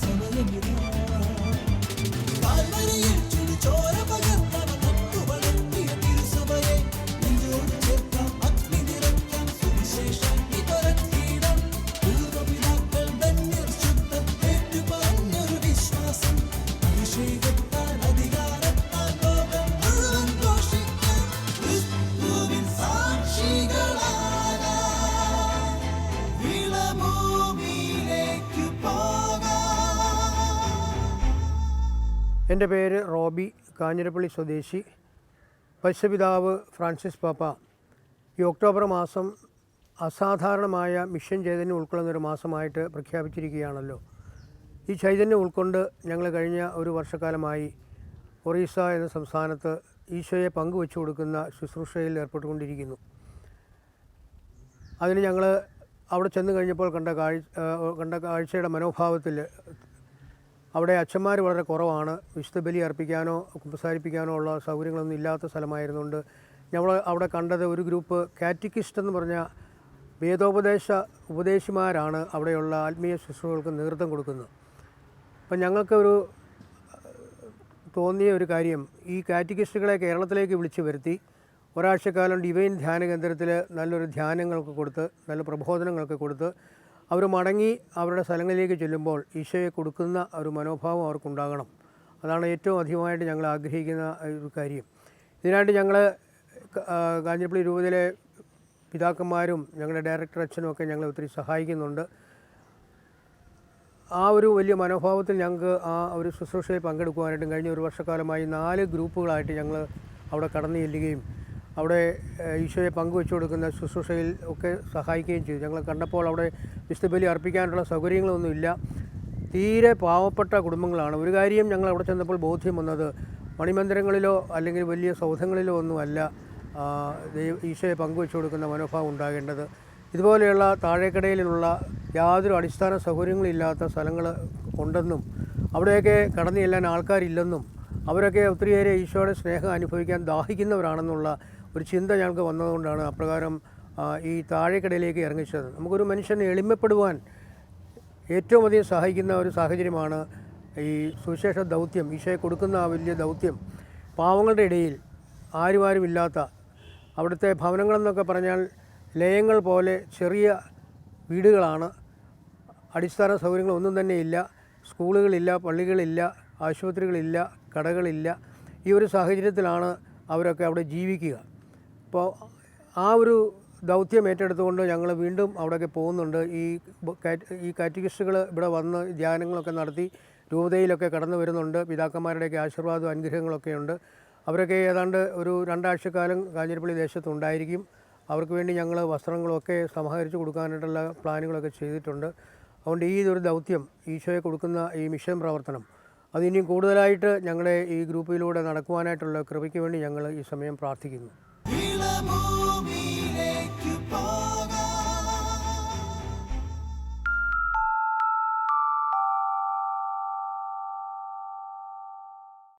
sana elveda എന്റെ പേര് Robbie Kanjirappally സ്വദേശി. പശുപിതാവ് ഫ്രാൻസിസ് പാപ്പ. ഈ ഒക്ടോബർ മാസം അസാധാരണമായ മിഷൻ ചൈതന്യം ഉൾക്കൊള്ളുന്ന ഒരു മാസമായിട്ട് പ്രഖ്യാപിച്ചിരിക്കുകയാണല്ലോ. ഈ ചൈതന്യം ഉൾക്കൊണ്ട് ഞങ്ങൾ കഴിഞ്ഞ ഒരു വർഷക്കാലമായി ഒറീസ എന്ന സംസ്ഥാനത്ത് ഈശോയെ പങ്കുവെച്ചു കൊടുക്കുന്ന ശുശ്രൂഷയിൽ ഏർപ്പെട്ടുകൊണ്ടിരിക്കുന്നു. അതിന് ഞങ്ങൾ അവിടെ ചെന്ന് കഴിഞ്ഞപ്പോൾ കണ്ട കാഴ്ച കണ്ട കാഴ്ചയുടെ മനോഭാവത്തിൽ അവിടെ അച്ഛന്മാർ വളരെ കുറവാണ്. വിശുദ്ധ ബലി അർപ്പിക്കാനോ കുമ്പസാരിപ്പിക്കാനോ ഉള്ള സൗകര്യങ്ങളൊന്നും ഇല്ലാത്ത സ്ഥലമായിരുന്നുകൊണ്ട് ഞങ്ങൾ അവിടെ കണ്ടത് ഒരു ഗ്രൂപ്പ് കാറ്റിക്കിസ്റ്റ് എന്ന് പറഞ്ഞ വേദോപദേശ ഉപദേശിമാരാണ് അവിടെയുള്ള ആത്മീയ ശുശ്രൂഷകൾക്ക് നേതൃത്വം കൊടുക്കുന്നത്. അപ്പം ഞങ്ങൾക്ക് ഒരു തോന്നിയ ഒരു കാര്യം ഈ കാറ്റിക്കിസ്റ്റുകളെ കേരളത്തിലേക്ക് വിളിച്ചു വരുത്തി ഒരാഴ്ചക്കാലം ഡിവൈൻ ധ്യാന കേന്ദ്രത്തിൽ നല്ലൊരു ധ്യാനങ്ങൾക്ക് കൊടുത്ത് നല്ല പ്രബോധനങ്ങൾക്ക് കൊടുത്ത് അവർ മടങ്ങി അവരുടെ സ്ഥലങ്ങളിലേക്ക് ചെല്ലുമ്പോൾ ഈശോയെ കൊടുക്കുന്ന ഒരു മനോഭാവം അവർക്കുണ്ടാകണം. അതാണ് ഏറ്റവും അധികമായിട്ട് ഞങ്ങൾ ആഗ്രഹിക്കുന്ന ഒരു കാര്യം. ഇതിനായിട്ട് ഞങ്ങൾ കാഞ്ഞിരപ്പള്ളി രൂപതയിലെ പിതാക്കന്മാരും ഞങ്ങളുടെ ഡയറക്ടർ അച്ഛനും ഒക്കെ ഞങ്ങളെ ഒത്തിരി സഹായിക്കുന്നുണ്ട്. ആ ഒരു വലിയ മനോഭാവത്തിൽ ഞങ്ങൾക്ക് ആ ഒരു ശുശ്രൂഷയിൽ പങ്കെടുക്കുവാനായിട്ടും കഴിഞ്ഞ ഒരു വർഷക്കാലമായി നാല് ഗ്രൂപ്പുകളായിട്ട് ഞങ്ങൾ അവിടെ കടന്നു ചെല്ലുകയും അവിടെ ഈശോയെ പങ്കുവെച്ചു കൊടുക്കുന്ന ശുശ്രൂഷയിൽ ഒക്കെ സഹായിക്കുകയും ചെയ്തു. ഞങ്ങൾ കണ്ടപ്പോൾ അവിടെ വിശുദ്ധബലി അർപ്പിക്കാനുള്ള സൗകര്യങ്ങളൊന്നുമില്ല തീരെ പാവപ്പെട്ട കുടുംബങ്ങളാണ്. ഒരു കാര്യം ഞങ്ങൾ അവിടെ ചെന്നപ്പോൾ ബോധ്യം വന്നത് മണിമന്ദിരങ്ങളിലോ അല്ലെങ്കിൽ വലിയ സൗധങ്ങളിലോ ഒന്നുമല്ല ഈശോയെ പങ്കുവെച്ചു കൊടുക്കുന്ന മനോഭാവം ഉണ്ടാകേണ്ടത്. ഇതുപോലെയുള്ള താഴേക്കടയിലുള്ള യാതൊരു അടിസ്ഥാന സൗകര്യങ്ങളില്ലാത്ത സ്ഥലങ്ങൾ ഉണ്ടെന്നും അവിടെയൊക്കെ കടന്നു ചെല്ലാൻ ആൾക്കാരില്ലെന്നും അവരൊക്കെ ഒത്തിരിയേറെ ഈശോയുടെ സ്നേഹം അനുഭവിക്കാൻ ദാഹിക്കുന്നവരാണെന്നുള്ള ഒരു ചിന്ത ഞങ്ങൾക്ക് വന്നതുകൊണ്ടാണ് അപ്രകാരം ഈ താഴേക്കടയിലേക്ക് ഇറങ്ങിച്ചത്. നമുക്കൊരു മനുഷ്യനെ എളിമപ്പെടുവാൻ ഏറ്റവും അധികം സഹായിക്കുന്ന ഒരു സാഹചര്യമാണ് ഈ സുവിശേഷ ദൗത്യം ഈശോയെ കൊടുക്കുന്ന ആ വലിയ ദൗത്യം. പാവങ്ങളുടെ ഇടയിൽ ആരുമാരും ഇല്ലാത്ത അവിടുത്തെ ഭവനങ്ങളെന്നൊക്കെ പറഞ്ഞാൽ ലയങ്ങൾ പോലെ ചെറിയ വീടുകളാണ്. അടിസ്ഥാന സൗകര്യങ്ങളൊന്നും തന്നെ ഇല്ല. സ്കൂളുകളില്ല പള്ളികളില്ല ആശുപത്രികളില്ല. കടകളില്ല. ഈ ഒരു സാഹചര്യത്തിലാണ് അവരൊക്കെ അവിടെ ജീവിക്കുക. അപ്പോൾ ആ ഒരു ദൗത്യം ഏറ്റെടുത്തുകൊണ്ട് ഞങ്ങൾ വീണ്ടും അവിടെയൊക്കെ പോകുന്നുണ്ട്. ഈ ഈ കാറ്റഗിസ്റ്റുകൾ ഇവിടെ വന്ന് ധ്യാനങ്ങളൊക്കെ നടത്തി രൂപതയിലൊക്കെ കടന്നു വരുന്നുണ്ട്. പിതാക്കന്മാരുടെയൊക്കെ ആശീർവാദവും അനുഗ്രഹങ്ങളൊക്കെ ഉണ്ട് അവരൊക്കെ ഏതാണ്ട് ഒരു രണ്ടാഴ്ചക്കാലം കാഞ്ഞിരപ്പള്ളി ദേശത്തുണ്ടായിരിക്കും അവർക്ക് വേണ്ടി ഞങ്ങൾ വസ്ത്രങ്ങളൊക്കെ സമാഹരിച്ച് കൊടുക്കാനായിട്ടുള്ള പ്ലാനുകളൊക്കെ ചെയ്തിട്ടുണ്ട്. അതുകൊണ്ട് ഈ ഒരു ദൗത്യം ഈശോയെ കൊടുക്കുന്ന ഈ മിഷൻ പ്രവർത്തനം അത് ഇനിയും കൂടുതലായിട്ട് ഞങ്ങളുടെ ഈ ഗ്രൂപ്പിലൂടെ നടക്കുവാനായിട്ടുള്ള കൃപയ്ക്ക് വേണ്ടി ഞങ്ങൾ ഈ സമയം പ്രാർത്ഥിക്കുന്നു.